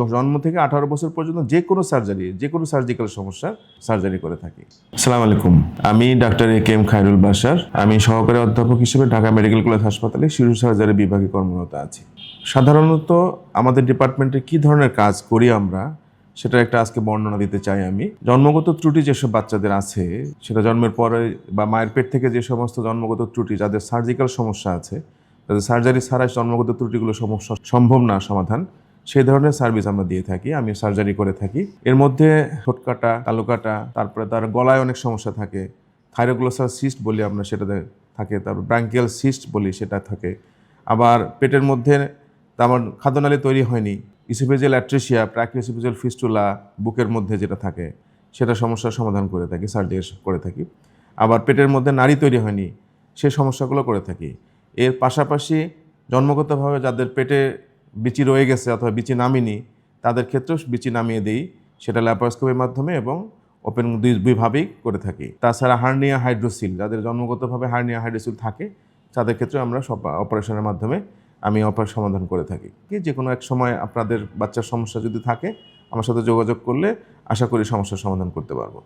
জন্ম থেকে আঠারো বছর পর্যন্ত যে কোনো সার্জারি যে কোনো সার্জিক্যাল সমস্যার সার্জারি করে থাকি। আসসালামু আলাইকুম। আমি doctor A K M Khairul Basar আমি সহকারী অধ্যাপক হিসেবে ঢাকা মেডিকেল কলেজ হাসপাতালে শিশু সার্জারি বিভাগে কর্মরত আছি। সাধারণত আমাদের ডিপার্টমেন্টে কি ধরনের কাজ করি আমরা সেটা একটা আজকে বর্ণনা দিতে চাই আমি। জন্মগত ত্রুটি যেসব বাচ্চাদের আছে সেটা জন্মের পরে বা মায়ের পেট থেকে যে সমস্ত জন্মগত ত্রুটি যাদের সার্জিক্যাল সমস্যা আছে তাদের সার্জারি ছাড়া জন্মগত ত্রুটিগুলো সমস্যা সম্ভব না সমাধান। সেই ধরনের সার্ভিস আমরা দিয়ে থাকি, আমি সার্জারি করে থাকি। এর মধ্যে ঠোঁট কাটা, কালো কাটা, তারপরে তার গলায় অনেক সমস্যা থাকে থাইরোগ্লোসার সিস্ট বলি আমরা সেটাতে থাকে তারপর ব্রাঙ্কিয়াল সিস্ট বলি সেটা থাকে। আবার পেটের মধ্যে তেমন খাদ্যনালী তৈরি হয়নি ইসিফেজিয়াল অ্যাট্রেশিয়া প্রাক ইসিফেজিয়াল ফিস্টুলা বুকের মধ্যে যেটা থাকে, সেটা সমস্যার সমাধান করে থাকি সার্জারি করে থাকি। আবার পেটের মধ্যে নাড়ি তৈরি হয়নি সেই সমস্যাগুলো করে থাকি। এর পাশাপাশি জন্মগতভাবে যাদের পেটে বিচি রয়ে গেছে অথবা বিচি নামিনি, তাদের ক্ষেত্রেও বিচি নামিয়ে দিই। সেটা ল্যাপারোস্কোপের মাধ্যমে এবং ওপেন দুই দুইভাবেই করে থাকি। তাছাড়া হার্নিয়া হাইড্রোসিল যাদের জন্মগতভাবে হার্নিয়া হাইড্রোসিল থাকে, তাদের ক্ষেত্রে আমরা সব অপারেশনের মাধ্যমে আমি অপার সমাধান করে থাকি। কি যে কোনো এক সময় আপনাদের বাচ্চার সমস্যা যদি থাকে, আমার সাথে যোগাযোগ করলে আশা করি সমস্যার সমাধান করতে পারব।